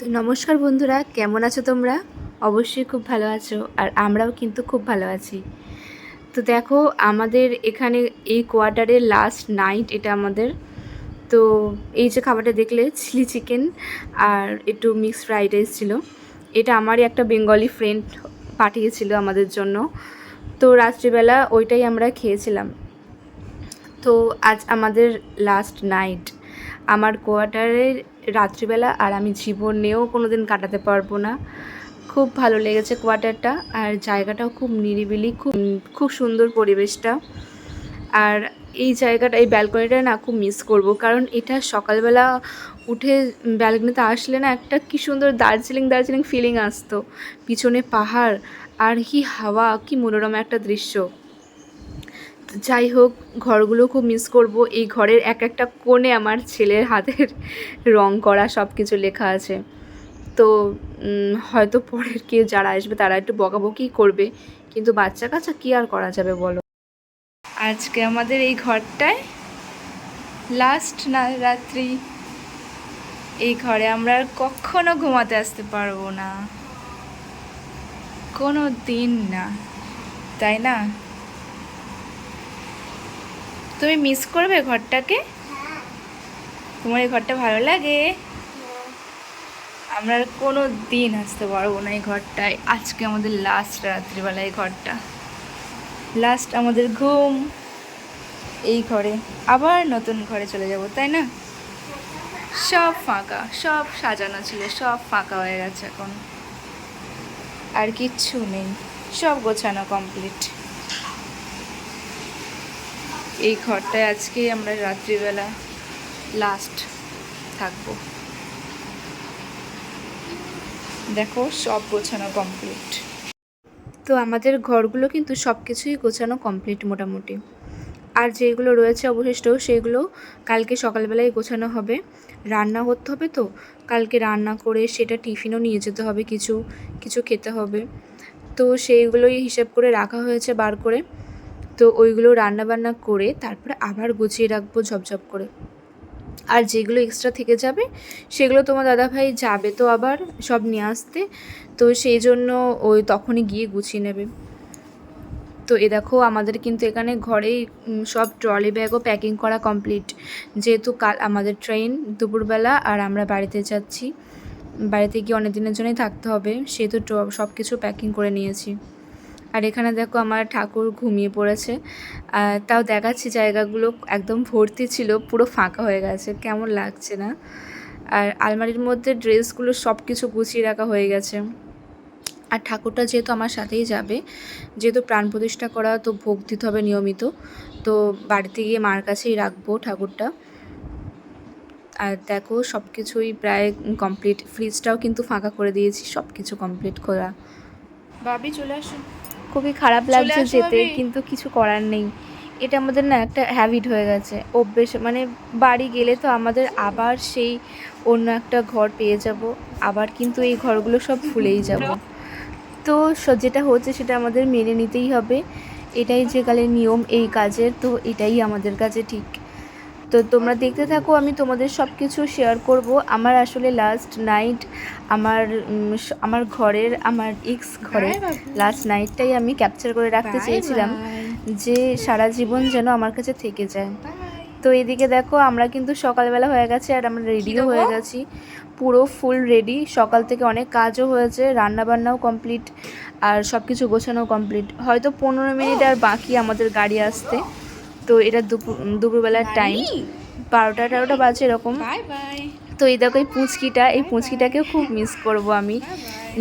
তো নমস্কার বন্ধুরা, কেমন আছো তোমরা? অবশ্যই খুব ভালো আছো, আর আমরাও কিন্তু খুব ভালো আছি। তো দেখো, আমাদের এখানে এই কোয়ার্টারের লাস্ট নাইট এটা আমাদের। তো এই যে খাবারটা দেখলে চিলি চিকেন আর একটু মিক্সড ফ্রাইড রাইস ছিল। এটা আমারই একটা বেঙ্গলি ফ্রেন্ড পাঠিয়েছিল আমাদের জন্য। তো রাত্রিবেলা ওইটাই আমরা খেয়েছিলাম। তো আজ আমাদের লাস্ট নাইট আমার কোয়ার্টারের রাত্রিবেলা আর আমি জীবনেও কোনো দিন কাটাতে পারব না। খুব ভালো লেগেছে কোয়ার্টারটা আর জায়গাটাও খুব নিরিবিলি, খুব খুব সুন্দর পরিবেশটা। আর এই জায়গাটা, এই ব্যালকনিটা না খুব মিস করব কারণ এটা সকালবেলা উঠে ব্যালকনিতে আসলে না একটা কি সুন্দর দার্জিলিং দার্জিলিং ফিলিং আসতো। পিছনে পাহাড় আর কি হাওয়া, কি মনোরম একটা দৃশ্য। যাই হোক, ঘরগুলো খুব মিস করব। এই ঘরের এক একটা কোণে আমার ছেলের হাতের রং করা সব কিছু লেখা আছে। তো হয়তো পরের কেউ যারা আসবে তারা একটু বকাবকি করবে। কিন্তু বাচ্চা কাচ্চা কী আর করা যাবে বলো? আজকে আমাদের এই ঘরটায় লাস্ট না, রাত্রি। এই ঘরে আমরা আর কখনো ঘুমাতে আসতে পারব না। কোনো দিন না। তাই না? তুমি মিস করবে ঘরটাকে? তোমার এই ঘরটা ভালো লাগে? আমরা কোনো দিন আসতে পারব না এই ঘরটায়। আজকে আমাদের লাস্ট রাত্রিবেলা এই ঘরটা। লাস্ট আমাদের ঘুম এই ঘরে। আবার নতুন ঘরে চলে যাব, তাই না? সব ফাঁকা, সব সাজানো ছিল, সব ফাঁকা হয়ে গেছে এখন। আর কিচ্ছু নেই, সব গোছানো কমপ্লিট এই ঘরটায় আজকে আমরা রাত্রিবেলা লাস্ট থাকব। দেখো, সব গোছানো কমপ্লিট তো আমাদের ঘরগুলো কিন্তু সব কিছুই গোছানো কমপ্লিট মোটামুটি। আর যেগুলো রয়েছে অবশিষ্ট, সেগুলো কালকে সকালবেলায় গোছানো হবে। রান্না করতে হবে তো, কালকে রান্না করে সেটা টিফিনও নিয়ে যেতে হবে কিছু কিছু খেতে হবে। তো সেইগুলোই হিসেব করে রাখা হয়েছে বার করে। তো ওইগুলো রান্না বান্না করে তারপরে আবার গুছিয়ে রাখব ঝপঝপ করে। আর যেগুলো এক্সট্রা থেকে যাবে, সেগুলো তোমার দাদাভাই যাবে তো আবার সব নিয়ে আসতে। তো সেই জন্য ওই তখনই গিয়ে গুছিয়ে নেবে। তো এ দেখো আমাদের কিন্তু এখানে ঘরেই সব ট্রলি ব্যাগও প্যাকিং করা কমপ্লিট যেহেতু কাল আমাদের ট্রেন দুপুরবেলা আর আমরা বাড়িতে যাচ্ছি। বাড়িতে গিয়ে অনেক দিনের জন্যই থাকতে হবে, সেহেতু সব কিছু প্যাকিং করে নিয়েছি। আর এখানে দেখো আমার ঠাকুর ঘুমিয়ে পড়েছে। তাও দেখাচ্ছি জায়গাগুলো একদম ভর্তি ছিল, পুরো ফাঁকা হয়ে গেছে, কেমন লাগছে না? আর আলমারির মধ্যে ড্রেসগুলো সব কিছু গুছিয়ে রাখা হয়ে গেছে। আর ঠাকুরটা যেহেতু আমার সাথেই যাবে, যেহেতু প্রাণ প্রতিষ্ঠা করা তো ভোগ দিতে হবে নিয়মিত, তো বাড়িতে গিয়ে মার কাছেই রাখব ঠাকুরটা। আর দেখো সব কিছুই প্রায় কমপ্লিট ফ্রিজটাও কিন্তু ফাঁকা করে দিয়েছি সব কিছু কমপ্লিট করা। ভাবি চলে আসুন। খুবই খারাপ লাগছে যেতে কিন্তু কিছু করার নেই। এটা আমাদের না একটা হ্যাবিট হয়ে গেছে। অভ্যেস মানে বাড়ি গেলে তো আমাদের আবার সেই অন্য একটা ঘর পেয়ে যাব আবার কিন্তু এই ঘরগুলো সব ভুলেই যাব। তো যেটা হচ্ছে সেটা আমাদের মেনে নিতেই হবে। এটাই যে কালে নিয়ম এই কাজের তো এটাই আমাদের কাছে ঠিক। তো তোমরা দেখতে থাকো আমি তোমাদের সব কিছু শেয়ার করব। আমার আসলে লাস্ট নাইট আমার আমার ঘরের আমার এক্স ঘরের লাস্ট নাইটটাই আমি ক্যাপচার করে রাখতে চেয়েছিলাম যে সারা জীবন যেন আমার কাছে থেকে যায়। তো এদিকে দেখো আমরা কিন্তু সকালবেলা হয়ে গেছে আর আমরা রেডিও হয়ে গেছি। পুরো ফুল রেডি সকাল থেকে অনেক কাজও হয়েছে রান্না বান্নাও কমপ্লিট আর সব কিছু গোছানো কমপ্লিট হয়তো পনেরো মিনিট আর বাকি আমাদের গাড়ি আসতে। তো এটা দুপুর দুপুরবেলার টাইম বারোটা তেরোটা বাজে এরকম. তো এই দেখো এই পুঁচকিটা এই পুঁচকিটাকেও খুব মিস করব আমি।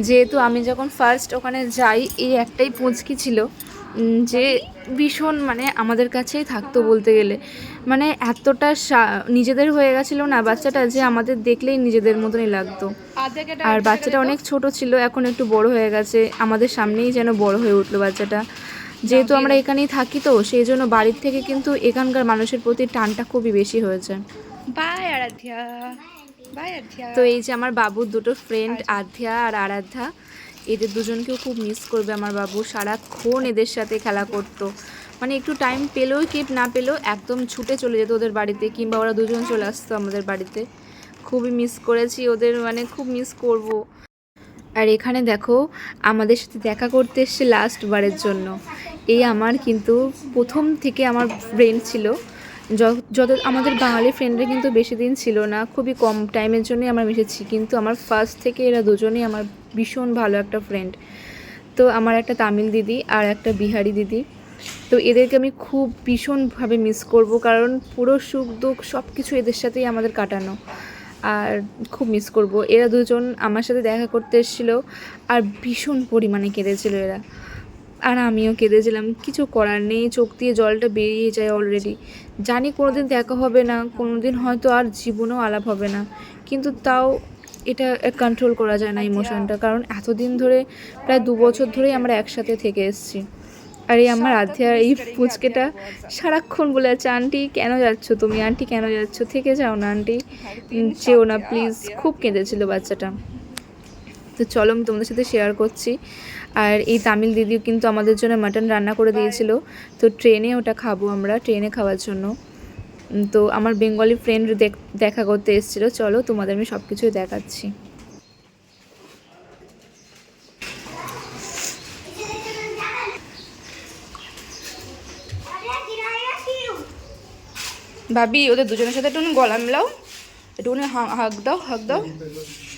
যেহেতু আমি যখন ফার্স্ট ওখানে যাই এই একটাই পুঁচকি ছিল যে ভীষণ মানে আমাদের কাছেই থাকতো বলতে গেলে। মানে এতটা সা- নিজেদের হয়ে গেছিল না বাচ্চাটা যে আমাদের দেখলেই নিজেদের মতনই লাগতো। আর বাচ্চাটা অনেক ছোট ছিল এখন একটু বড় হয়ে গেছে আমাদের সামনেই যেন বড় হয়ে উঠল বাচ্চাটা। যেহেতু আমরা এখানেই থাকি তো সেই জন্য বাড়ির থেকে কিন্তু এখানকার মানুষের প্রতি টানটা খুবই বেশি হয়েছে। আরাধ্যা বাই আরাধ্যা তো এই যে আমার বাবুর দুটো ফ্রেন্ড আধ্যা আর আরাধ্যা এদের দুজনকেও খুব মিস করবে আমার বাবু। সারাক্ষণ এদের সাথে খেলা করতো। মানে একটু টাইম পেলেও কি না পেলেও একদম ছুটে চলে যেত ওদের বাড়িতে কিংবা ওরা দুজন চলে আসতো আমাদের বাড়িতে। খুবই মিস করেছি ওদের মানে খুব মিস করব। আর এখানে দেখো আমাদের সাথে দেখা করতে এসছে লাস্ট বারের জন্য। এই আমার কিন্তু প্রথম থেকে আমার ফ্রেন্ড ছিল। যত আমাদের বাঙালি ফ্রেন্ডরা কিন্তু বেশি দিন ছিল না, খুবই কম টাইমের জন্যই আমরা মিশেছি। কিন্তু আমার ফার্স্ট থেকে এরা দুজনেই আমার ভীষণ ভালো একটা ফ্রেন্ড তো আমার একটা তামিল দিদি আর একটা বিহারি দিদি। তো এদেরকে আমি খুব ভীষণভাবে মিস করব, কারণ পুরো সুখ দুঃখ সব কিছু এদের সাথেই আমাদের কাটানো। আর খুব মিস করব। এরা দুজন আমার সাথে দেখা করতে এসেছিল আর ভীষণ পরিমাণে কেঁদেছিল এরা। আর আমিও কেঁদেছিলাম। কিছু করার নেই চোখ দিয়ে জলটা বেরিয়ে যায় অলরেডি জানি কোনো দিন দেখা হবে না কোনো দিন হয়তো আর জীবনেও আলাপ হবে না। কিন্তু তাও এটা কন্ট্রোল করা যায় না ইমোশনটা কারণ এতদিন ধরে প্রায় দু বছর ধরেই আমরা একসাথে থেকে এসেছি। আর এই আমার আধ্যা এই পুচকেটা সারাক্ষণ বলে আছে আন্টি কেন যাচ্ছ তুমি? আন্টি কেন যাচ্ছ? থেকে যাও না আন্টি। উম, যেও না প্লিজ খুব কেঁদেছিল বাচ্চাটা। তো চলো আমি তোমাদের সাথে শেয়ার করছি। আর এই তামিল দিদিও কিন্তু আমাদের জন্য মাটন রান্না করে দিয়েছিল। তো ট্রেনে ওটা খাব আমরা ট্রেনে খাওয়ার জন্য। তো আমার বেঙ্গলি ফ্রেন্ড দেখা করতে এসেছিল। চলো তোমাদের আমি সব কিছুই দেখাচ্ছি। ভাবি ওদের দুজনের সাথে একটু গলা মিলাও। একটু হাক দাও হাক দাও।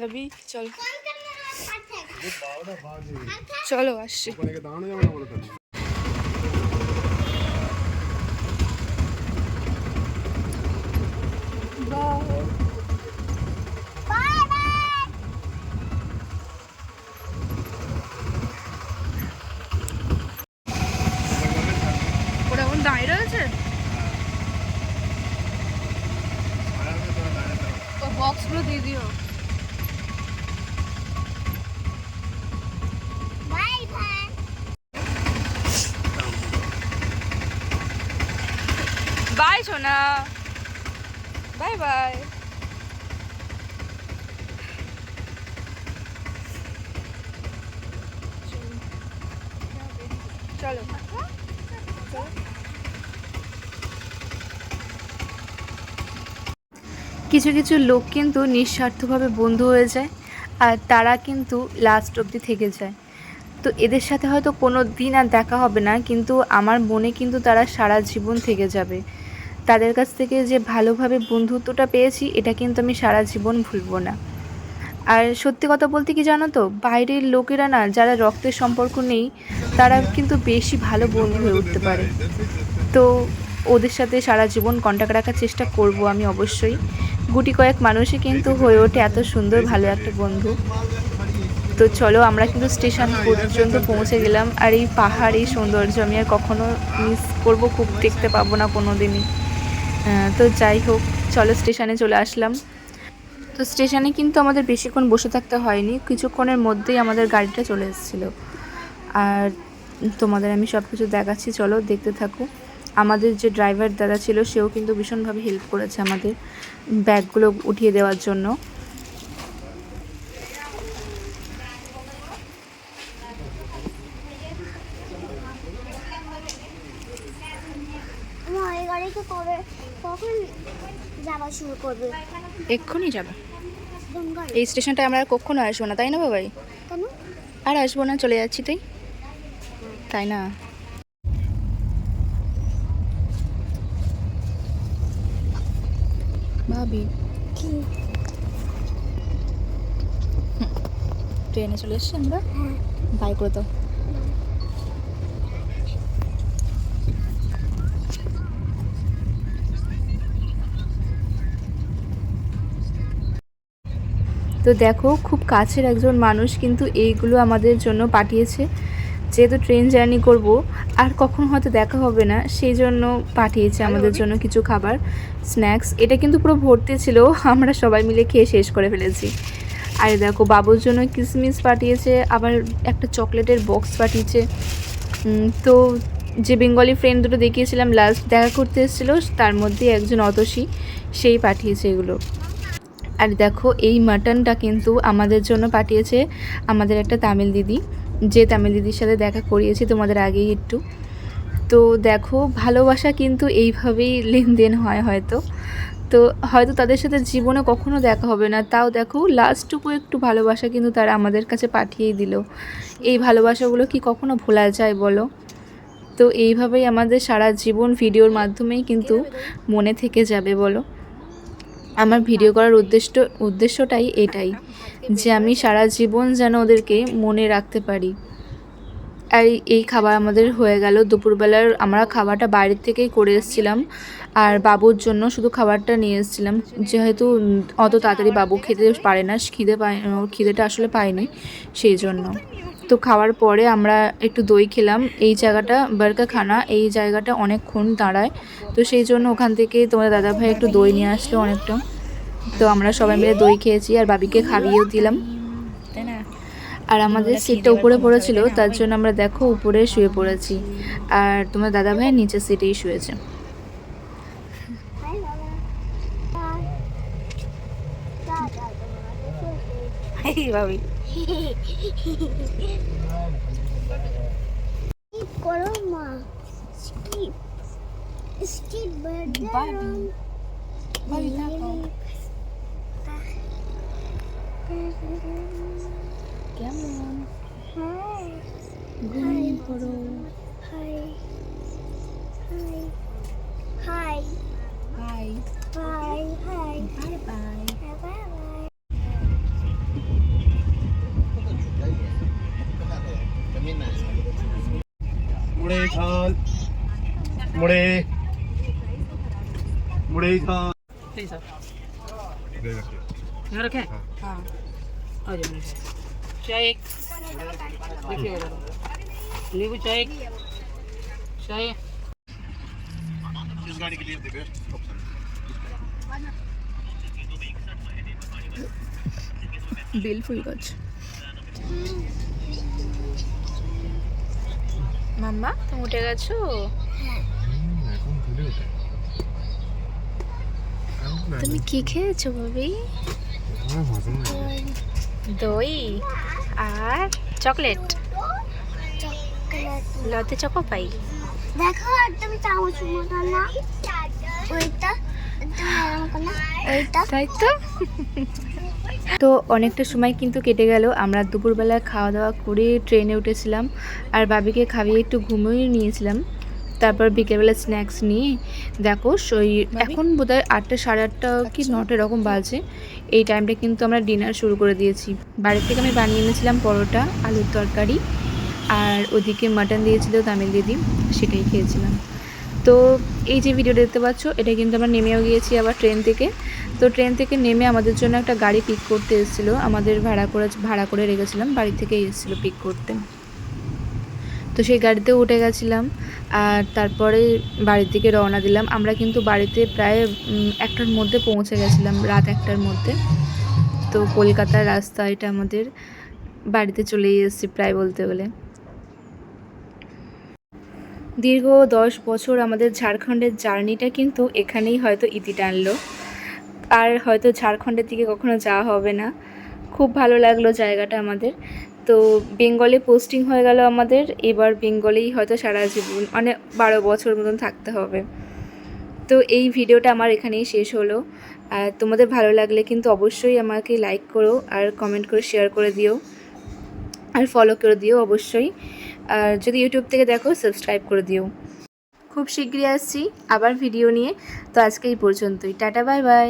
রবি চল। চলো আসছি। দাঁড়ানো বাই বাই চলো কিছু কিছু লোক কিন্তু নিঃস্বার্থভাবে বন্ধু হয়ে যায়, আর তারা কিন্তু লাস্ট অবধি থেকে যায়। তো এদের সাথে হয়তো কোনো দিন আর দেখা হবে না, কিন্তু আমার মনে কিন্তু তারা সারা জীবন থেকে যাবে। তাদের কাছ থেকে যে ভালোভাবে বন্ধুত্বটা পেয়েছি, এটা কিন্তু আমি সারা জীবন ভুলবো না। আর সত্যি কথা বলতে কি জানো তো, বাইরের লোকেরা না, যারা রক্তের সম্পর্ক নেই, তারা কিন্তু বেশি ভালো বন্ধু হয়ে উঠতে পারে। তো ওদের সাথে সারা জীবন কন্ট্যাক্ট রাখার চেষ্টা করব আমি অবশ্যই। গুটি কয়েক মানুষই কিন্তু হয়ে ওঠে এত সুন্দর, ভালো একটা বন্ধু। তো চলো, আমরা কিন্তু স্টেশন পর্যন্ত পৌঁছে গেলাম। আর এই পাহাড়, এই সৌন্দর্য আমি আর কখনো মিস করব, খুব দেখতে পাবো না কোনো দিনই তো যাই হোক, চলো স্টেশনে চলে আসলাম। তো স্টেশনে কিন্তু আমাদের বেশিক্ষণ বসে থাকতে হয়নি, কিছুক্ষণের মধ্যেই আমাদের গাড়িটা চলে এসেছিল। আর তোমাদের আমি সব কিছু দেখাচ্ছি, চলো দেখতে থাকো। আমাদের যে ড্রাইভার দাদা ছিল, সেও কিন্তু ভীষণভাবে হেল্প করেছে আমাদের ব্যাগগুলো উঠিয়ে দেওয়ার জন্য। কবে কখন যাওয়া শুরু করবে? এক্ষুনি যাবে। এই স্টেশনটা আমরা আর কখনো আসব না তাই না বাবাই? কেন? আর আসব না চলে যাচ্ছি তাই? তাই না? ভাবি। ট্রেনে চলে এসছি আমরা? হ্যাঁ। বাই করে দাও। তো দেখো খুব কাছের একজন মানুষ কিন্তু এইগুলো আমাদের জন্য পাঠিয়েছে। যেহেতু ট্রেন জার্নি করব আর কখন হয়তো দেখা হবে না সেই জন্য পাঠিয়েছে আমাদের জন্য কিছু খাবার স্ন্যাক্স এটা কিন্তু পুরো ভর্তি ছিল আমরা সবাই মিলে খেয়ে শেষ করে ফেলেছি। আর দেখো বাবুর জন্য কিসমিস পাঠিয়েছে আবার একটা চকলেটের বক্স পাঠিয়েছে। তো যে বেঙ্গলি ফ্রেন্ড দুটো দেখিয়েছিলাম লাস্ট দেখা করতে এসেছিল তার মধ্যে একজন অতসী সেই পাঠিয়েছে এগুলো। আর দেখো, এই মাটনটা কিন্তু আমাদের জন্য পাঠিয়েছে আমাদের একটা তামিল দিদি। যে তামিল দিদির সাথে দেখা করিয়েছি তোমাদের আগেই একটু। তো দেখো, ভালোবাসা কিন্তু এইভাবেই লেনদেন হয় হয়তো। তো হয়তো তাদের সাথে জীবনে কখনো দেখা হবে না। তাও দেখো, লাস্টটুকু একটু ভালোবাসা কিন্তু তারা আমাদের কাছে পাঠিয়েই দিল। এই ভালোবাসাগুলো কি কখনো ভোলা যায় বলো? তো এইভাবেই আমাদের সারা জীবন ভিডিওর মাধ্যমেই কিন্তু মনে থেকে যাবে বলো। আমার ভিডিও করার উদ্দেশ্য, উদ্দেশ্যটাই এটাই, যে আমি সারা জীবন যেন ওদেরকে মনে রাখতে পারি। আর এই- খাবার আমাদের হয়ে গেল। দুপুরবেলার আমরা খাবারটা বাইরের থেকেই করে এসেছিলাম। আর বাবুর জন্য শুধু খাবারটা নিয়ে এসেছিলাম। যেহেতু অত তাড়াতাড়ি বাবু খেতে পারে না, খিদে পায় খিদেটা আসলে পায়নি, সেই জন্য। তো খাওয়ার পরে আমরা একটু দই খেলাম। এই জায়গাটা বারকাখানা, এই জায়গাটা অনেকক্ষণ দাঁড়ায়। তো সেই জন্য ওখান থেকে তোমাদের দাদাভাই একটু দই নিয়ে আসলো অনেকটা। তো আমরা সবাই মিলে দই খেয়েছি আর বাবিকে খাইয়েও দিলাম। আর আমাদের সিটটা উপরে পড়েছিল, তার জন্য আমরা দেখো উপরে শুয়ে পড়েছি। আর তোমার দাদা ভাই নিচের সিটেই শুয়েছে। ভাবি। করো মা skip skip birthday baby. Baby, তাকাও। কেমন হাই ঘুমিয়ে পড়ো hi hi hi bye hi hi bye bye bye Khan मुड़े। मुड़े खान। ठीक सर। रखें? हाँ।, हाँ। चाय एक। नींबू चाय एक। चाय। गाड़ी के लिए बिल फुल মাম্মা তুমি উঠে গেছো? এখন ভুলে ওঠে তুমি কি খেয়েছো গেছে। দই আর chocolate. Chocolate. Latte choco pie. দেখো একদম চামচ মতো না। ওইটা তাই তো? তো অনেকটা সময় কিন্তু কেটে গেল। আমরা দুপুরবেলা খাওয়া দাওয়া করে ট্রেনে উঠেছিলাম আর বাবিকে খাইয়ে একটু ঘুমিয়ে নিয়েছিলাম। তারপর বিকেলবেলা স্ন্যাক্স নিয়ে দেখো ওই এখন বোধহয় আটটা সাড়ে আটটা কি নটা এরকম বাজে। এই টাইমটা কিন্তু আমরা ডিনার শুরু করে দিয়েছি। বাড়ির থেকে আমি বানিয়ে এনেছিলাম পরোটা আলুর তরকারি আর ওদিকে মাটন দিয়েছিল তামিল দিদি সেটাই খেয়েছিলাম। তো এই যে ভিডিও দেখতে পাচ্ছ, এটা কিন্তু আমরা নেমেও গিয়েছি আবার ট্রেন থেকে। তো ট্রেন থেকে নেমে আমাদের জন্য একটা গাড়ি পিক করতে এসেছিল। আমাদের ভাড়া করে ভাড়া করে রেখেছিলাম, বাড়ি থেকেই এসেছিল পিক করতে। তো সেই গাড়িতে উঠে গেছিলাম, আর তারপরে বাড়ির দিকে রওনা দিলাম। আমরা কিন্তু বাড়িতে প্রায় একটার মধ্যে পৌঁছে গেছিলাম, রাত একটার মধ্যে। তো কলকাতার রাস্তা এটা আমাদের বাড়িতে চলেই এসেছি প্রায় বলতে গেলে। দীর্ঘ দশ বছর আমাদের ঝাড়খণ্ডের জার্নিটা কিন্তু এখানেই হয়তো ইতি টানলো। আর হয়তো ঝাড়খণ্ডের দিকে কখনো যাওয়া হবে না। খুব ভালো লাগল জায়গাটা আমাদের। তো বেঙ্গলে পোস্টিং হয়ে গেল আমাদের। এবার বেঙ্গলেই হয়তো সারা জীবন মানে বারো বছর মতন থাকতে হবে। তো এই ভিডিওটা আমার এখানেই শেষ হলো। আর তোমাদের ভালো লাগলে কিন্তু অবশ্যই আমাকে লাইক করো আর কমেন্ট করে শেয়ার করে দিও। আর ফলো করে দিও অবশ্যই। আর যদি ইউটিউব থেকে দেখো সাবস্ক্রাইব করে দিও। খুব শীঘ্রই আসছি আবার ভিডিও নিয়ে। তো আজকে এই পর্যন্তই। Tata bye bye